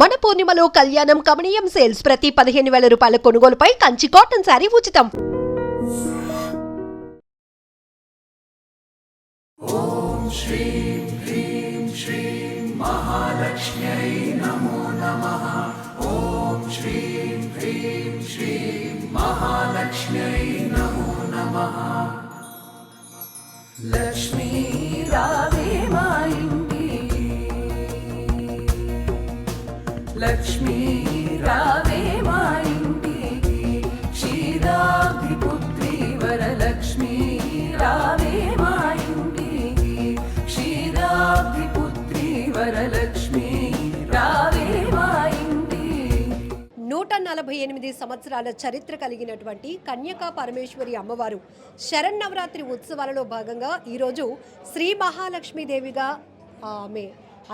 మన పూర్ణిమలో కళ్యాణం కమనీయం సేల్స్ ప్రతి పదిహేను వేల రూపాయల కొనుగోలుపై కంచి కాటన్ శారీ ఉచితం. లక్ష్మీ రా లక్ష్మీ రావే మా ఇంటికి. క్షీరాభిపుత్రి వరలక్ష్మీ రావే మా ఇంటికి. క్షీరాభిపుత్రి వరలక్ష్మీ రావే మా నూట నలభై ఎనిమిది సంవత్సరాల చరిత్ర కలిగినటువంటి కన్యకా పరమేశ్వరి అమ్మవారు శరన్నవరాత్రి ఉత్సవాలలో భాగంగా ఈరోజు శ్రీ మహాలక్ష్మీదేవిగా ఆమె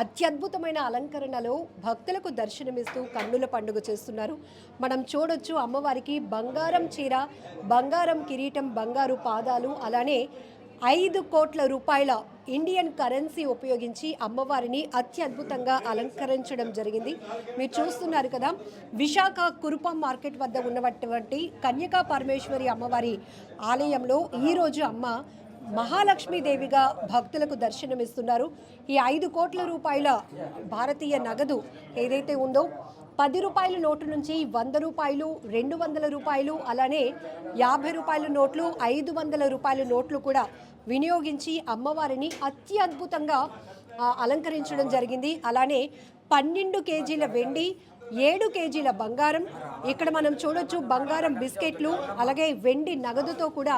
అత్యద్భుతమైన అలంకరణలో భక్తులకు దర్శనమిస్తూ కన్నుల పండుగ చేస్తున్నారు. మనం చూడొచ్చు అమ్మవారికి బంగారం చీర బంగారం కిరీటం బంగారు పాదాలు అలానే ఐదు కోట్ల రూపాయల ఇండియన్ కరెన్సీ ఉపయోగించి అమ్మవారిని అత్యద్భుతంగా అలంకరించడం జరిగింది. మీరు చూస్తున్నారు కదా విశాఖ కురుపం మార్కెట్ వద్ద ఉన్నటువంటి కన్యకా పరమేశ్వరి అమ్మవారి ఆలయంలో ఈరోజు అమ్మ మహాలక్ష్మీదేవిగా భక్తులకు దర్శనమిస్తున్నారు. ఈ ఐదు కోట్ల రూపాయల భారతీయ నగదు ఏదైతే ఉందో పది రూపాయల నోటు నుంచి వంద రూపాయలు రెండు వందల రూపాయలు అలానే యాభై రూపాయల నోట్లు ఐదు వందల రూపాయల నోట్లు కూడా వినియోగించి అమ్మవారిని అత్యద్భుతంగా అలంకరించడం జరిగింది. అలానే పన్నెండు కేజీల వెండి ఏడు కేజీల బంగారం. ఇక్కడ మనం చూడొచ్చు బంగారం బిస్కెట్లు అలాగే వెండి నగదుతో కూడా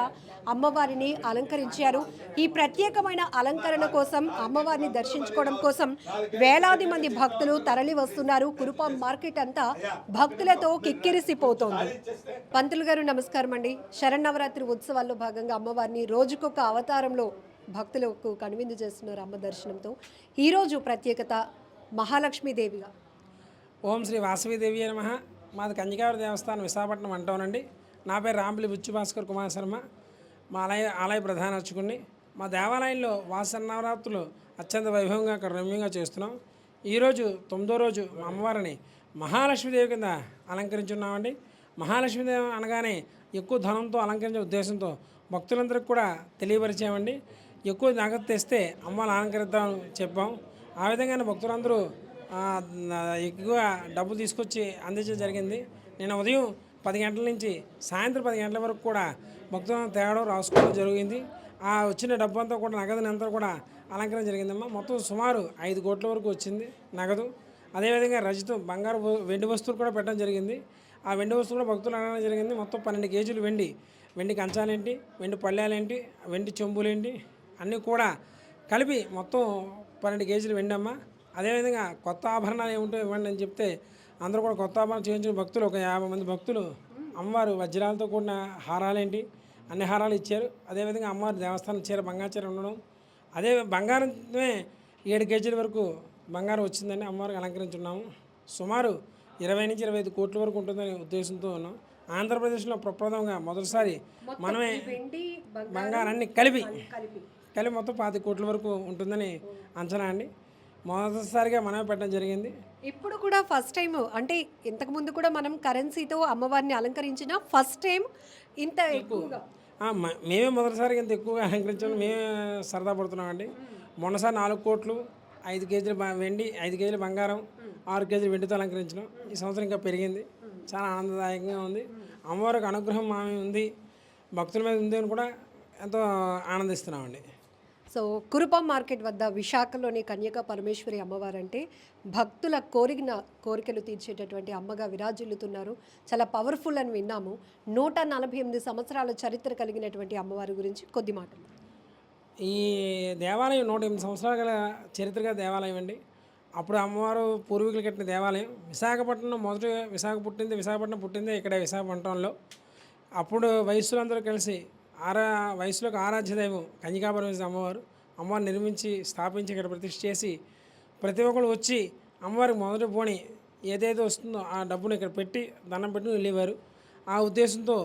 అమ్మవారిని అలంకరించారు. ఈ ప్రత్యేకమైన అలంకరణ కోసం అమ్మవారిని దర్శించుకోవడం కోసం వేలాది మంది భక్తులు తరలి వస్తున్నారు. కురుపాం మార్కెట్ అంతా భక్తులతో కిక్కిరిసిపోతోంది. పంతులు గారు నమస్కారం అండి. శరన్నవరాత్రి ఉత్సవాల్లో భాగంగా అమ్మవారిని రోజుకొక అవతారంలో భక్తులకు కనువిందు చేస్తున్నారు అమ్మ దర్శనంతో. ఈరోజు ప్రత్యేకత మహాలక్ష్మీదేవిగా. ఓం శ్రీ వాసవిదేవి నమ. మాది కంజికావరి దేవస్థానం విశాఖపట్నం అంటానండి నా పేరు రాంపల్లి బుచ్చు భాస్కర్ కుమార్ శర్మ. మా ఆలయ ఆలయ ప్రధాన అర్చకుడిని. మా దేవాలయంలో వాసన్నవరాత్రులు అత్యంత వైభవంగా రమ్యంగా చేస్తున్నాం. ఈరోజు తొమ్మిదో రోజు మా అమ్మవారిని మహాలక్ష్మీదేవి కింద అలంకరించున్నామండి. మహాలక్ష్మీదేవి అనగానే ఎక్కువ ధనంతో అలంకరించే ఉద్దేశంతో భక్తులందరికీ కూడా తెలియపరిచామండి. ఎక్కువ నగదు తెస్తే అమ్మవారిని అలంకరిద్దామని చెప్పాం. ఆ విధంగానే భక్తులందరూ ఎక్కువ డబ్బులు తీసుకొచ్చి అందించడం జరిగింది. నేను ఉదయం పది గంటల నుంచి సాయంత్రం పది గంటల వరకు కూడా భక్తులను తేవడం రాసుకోవడం జరిగింది. ఆ వచ్చిన డబ్బు అంతా కూడా నగదుని అంతా కూడా అలంకరణ జరిగిందమ్మా. మొత్తం సుమారు ఐదు కోట్ల వరకు వచ్చింది నగదు. అదేవిధంగా రజతం బంగారు వెండి వస్తువులు కూడా పెట్టడం జరిగింది. ఆ వెండి వస్తువులు భక్తులు అనడం జరిగింది. మొత్తం పన్నెండు కేజీలు వెండి వెండి కంచాలేంటి వెండి పళ్ళాలేంటి వెండి చెంబులేంటి అన్నీ కూడా కలిపి మొత్తం పన్నెండు కేజీలు వెండి అదేవిధంగా కొత్త ఆభరణాలు ఏముంటో ఇవ్వండి అని చెప్తే అందరూ కూడా కొత్త ఆభరణాలు చేయించిన భక్తులు ఒక యాభై మంది భక్తులు. అమ్మవారు వజ్రాలతో కూడిన హారాలేంటి? అన్ని హారాలు ఇచ్చారు. అదేవిధంగా అమ్మవారి దేవస్థానం చీర బంగారు చీర ఉండడం. అదే బంగారమే ఏడు కేజీల వరకు బంగారం వచ్చిందని అమ్మవారికి అలంకరించున్నాము. సుమారు ఇరవై నుంచి ఇరవై ఐదు కోట్ల వరకు ఉంటుందని ఉద్దేశంతో ఉన్నాం. ఆంధ్రప్రదేశ్లో ప్రప్రథమంగా మొదటిసారి మనమే బంగారాన్ని కలిపి కలిపి. కలిపి మొత్తం పాతి కోట్ల వరకు ఉంటుందని అంచనా అండి. మొదటిసారిగా మనమే పెట్టడం జరిగింది. ఇప్పుడు కూడా ఫస్ట్ టైం అంటే ఇంతకు ముందు కూడా మనం కరెన్సీతో అమ్మవారిని అలంకరించిన ఫస్ట్ టైం ఇంత ఎక్కువగా. మేమే మొదటిసారిగా ఇంత ఎక్కువగా అలంకరించాము మేమే సరదా పడుతున్నామండి. మొన్నసారి నాలుగు కోట్లు ఐదు కేజీలు వెండి ఐదు కేజీలు బంగారం ఆరు కేజీలు వెండితో అలంకరించినాం. ఈ సంవత్సరం ఇంకా పెరిగింది. చాలా ఆనందదాయకంగా ఉంది. అమ్మవారికి అనుగ్రహం మా మీద ఉంది భక్తుల మీద ఉంది అని కూడా ఎంతో ఆనందిస్తున్నామండి. సో కురుపం మార్కెట్ వద్ద విశాఖలోని కన్యక పరమేశ్వరి అమ్మవారు అంటే భక్తుల కోరిన కోరికలు తీర్చేటటువంటి అమ్మగా విరాజిల్లుతున్నారు. చాలా పవర్ఫుల్ అని విన్నాము. నూట నలభై ఎనిమిది సంవత్సరాల చరిత్ర కలిగినటువంటి అమ్మవారి గురించి కొద్ది మాటలు. ఈ దేవాలయం నూట ఎనిమిది సంవత్సరాల గల చరిత్ర గల దేవాలయం అండి. అప్పుడు అమ్మవారు పూర్వీకులు కట్టిన దేవాలయం. విశాఖపట్నం మొదట విశాఖ పుట్టింది విశాఖపట్నం పుట్టింది ఇక్కడ విశాఖపట్నంలో. అప్పుడు వయస్సులందరూ కలిసి ఆరా వయసులోకి ఆరాధ్య దైవం కన్యకాపరమేశ్వరి అమ్మవారు అమ్మవారు నిర్మించి స్థాపించి ఇక్కడ ప్రతిష్ఠ చేసి ప్రతి ఒక్కరు వచ్చి అమ్మవారికి మొదటి పోని ఏదైతే వస్తుందో ఆ డబ్బును ఇక్కడ పెట్టి దండం పెట్టి వెళ్ళేవారు. ఆ ఉద్దేశంతో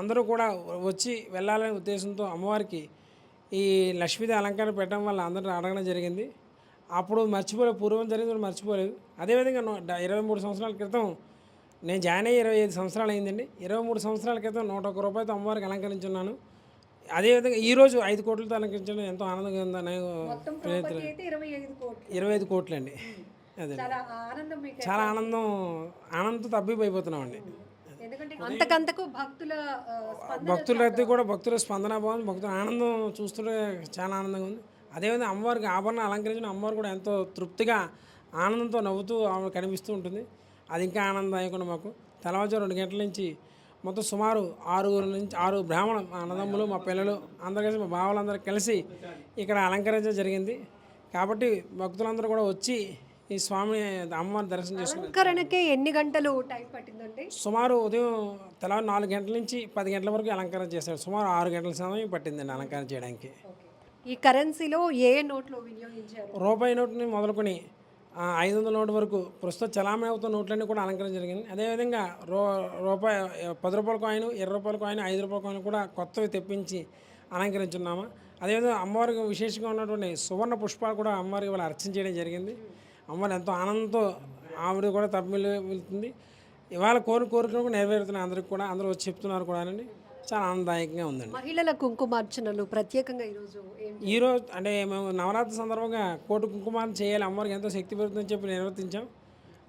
అందరూ కూడా వచ్చి వెళ్ళాలనే ఉద్దేశంతో అమ్మవారికి ఈ లక్ష్మీదేవి అలంకరణ పెట్టడం వల్ల అందరూ అడగడం జరిగింది. అప్పుడు మర్చిపోలేదు పూర్వం జరిగింది కూడా మర్చిపోలేదు. అదేవిధంగా ఇరవై మూడు సంవత్సరాల క్రితం నేను జాయిన్ అయ్యి ఇరవై ఐదు సంవత్సరాలు అయిందండి. ఇరవై మూడు సంవత్సరాల క్రితం నూట ఒక్క రూపాయలతో అమ్మవారికి అలంకరించున్నాను. అదేవిధంగా ఈ రోజు ఐదు కోట్లతో అలంకరించడం ఎంతో ఆనందంగా ఉందని ఇరవై ఐదు కోట్లు. కోట్లండి. అదే. చాలా ఆనందం ఆనందం ఆనందంతో ఎందుకంటే అంతకంతకు భక్తుల ఆ, స్పందన భక్తుల రద్దీ కూడా భక్తుల స్పందన బాగుంది. భక్తుల ఆనందం చూస్తుంటే చాలా ఆనందంగా ఉంది. అదేవిధంగా అమ్మవారికి ఆభరణ అలంకరించిన అమ్మవారు కూడా ఎంతో తృప్తిగా ఆనందంతో నవ్వుతూ ఆమె కనిపిస్తూ ఉంటుంది. అది ఇంకా ఆనందదాయకుండా మాకు. తెల్లవారుజాము రెండు గంటల నుంచి మొత్తం సుమారు ఆరుగురు నుంచి ఆరు బ్రాహ్మణ మా అన్నదమ్ములు మా పిల్లలు అందరు కలిసి మా బావలందరూ కలిసి ఇక్కడ అలంకరించడం జరిగింది. కాబట్టి భక్తులందరూ కూడా వచ్చి ఈ స్వామి అమ్మవారి దర్శనం అలంకరణకే ఎన్ని గంటలు టైం పట్టిందండి? సుమారు ఉదయం తెల్లవారు నాలుగు గంటల నుంచి పది గంటల వరకు అలంకరణ చేశాడు సుమారు ఆరు గంటల సమయం పట్టిందండి అలంకరణ చేయడానికి. ఈ కరెన్సీలో ఏ నోట్లు వినియోగించారు? రూపాయి నోటుని మొదలుకొని ఐదు వందల నోటు వరకు ప్రస్తుతం చలామణి అవుతున్న నోట్లన్నీ కూడా అలంకరణ జరిగింది. అదేవిధంగా రూ రూపాయి పది రూపాయల కాయిన్ ఇరవై రూపాయల కాయిన్ ఐదు రూపాయల కాయిన్ కూడా కొత్తవి తెప్పించి అలంకరించున్నాము. అదేవిధంగా అమ్మవారికి విశేషంగా ఉన్నటువంటి సువర్ణ పుష్పాలు కూడా అమ్మవారికి వాళ్ళు అర్చన చేయడం జరిగింది. అమ్మవారు ఎంతో ఆనందంతో ఆవిడ కూడా తప్పిల్లు వెళ్తుంది. ఇవాళ కోరిక కోరికలు కూడా నెరవేరుతున్నాయి అందరికి కూడా అందరూ వచ్చి చెప్తున్నారు కూడా అని చాలా ఆనందదాయకంగా ఉందండి. మహిళల కుంకుమార్చనలు ప్రత్యేకంగా ఈరోజు ఈరోజు అంటే మేము నవరాత్రి సందర్భంగా కోటి కుంకుమార్చన చేయాలి. అమ్మవారికి ఎంతో శక్తి పెరుగుతుందని చెప్పి నిర్వర్తించాం.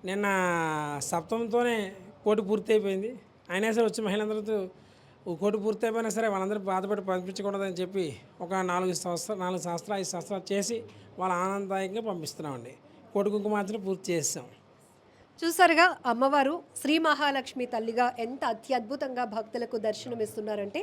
నిన్న సప్తమంతోనే కోటి పూర్తి అయిపోయింది అయినా సరే వచ్చి మహిళలందరితో ఓ కోటి పూర్తి అయిపోయినా సరే వాళ్ళందరూ బాధపడి పంపించకూడదని చెప్పి ఒక నాలుగు సంవత్సరాలు నాలుగు సంవత్సరాలు ఐదు సంవత్సరాలు చేసి వాళ్ళ ఆనందదాయకంగా పంపిస్తున్నామండి. కోటి కుంకుమార్చన పూర్తి చేస్తాం. చూసారుగా అమ్మవారు శ్రీ మహాలక్ష్మి తల్లిగా ఎంత అత్యద్భుతంగా భక్తులకు దర్శనమిస్తున్నారంటే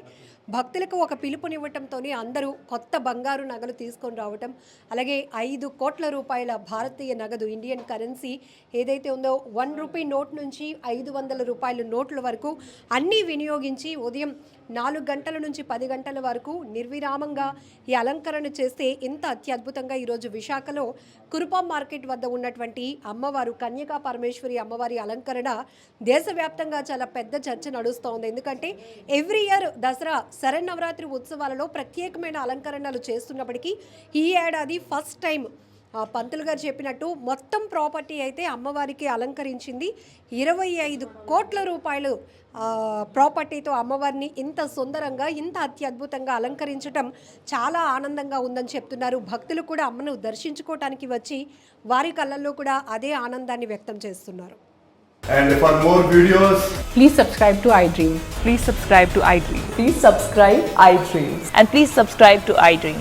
భక్తులకు ఒక పిలుపునివ్వటంతోనే అందరూ కొత్త బంగారు నగలు తీసుకొని రావటం అలాగే ఐదు కోట్ల రూపాయల భారతీయ నగదు ఇండియన్ కరెన్సీ ఏదైతే ఉందో వన్ రూపీ నోట్ నుంచి ఐదు వందల రూపాయల నోట్ల వరకు అన్నీ వినియోగించి ఉదయం నాలుగు గంటల నుంచి పది గంటల వరకు నిర్విరామంగా ఈ అలంకరణ చేస్తే ఇంత అత్యద్భుతంగా ఈరోజు విశాఖలో కురుపా మార్కెట్ వద్ద ఉన్నటువంటి అమ్మవారు కన్యకా పరమేశ్వరి అమ్మవారి అలంకరణ దేశవ్యాప్తంగా చాలా పెద్ద చర్చ నడుస్తోంది. ఎందుకంటే ఎవ్రీ ఇయర్ దసరా శరన్నవరాత్రి ఉత్సవాలలో ప్రత్యేకమైన అలంకరణలు చేస్తున్నప్పటికీ ఈ ఏడాది ఫస్ట్ టైం పంతులు గారు చెప్పినట్టు మొత్తం ప్రాపర్టీ అయితే అమ్మవారికి అలంకరించింది ఇరవై ఐదు కోట్ల రూపాయలు ఆ, ప్రాపర్టీతో అమ్మవారిని ఇంత సుందరంగా ఇంత అత్యద్భుతంగా అలంకరించడం చాలా ఆనందంగా ఉందని చెప్తున్నారు భక్తులు కూడా అమ్మను దర్శించుకోవటానికి వచ్చి వారి కళ్ళల్లో కూడా అదే ఆనందాన్ని వ్యక్తం చేస్తున్నారు And for more videos, Please subscribe to iDream. Please subscribe to iDream. Please subscribe iDreams. And please subscribe to iDream.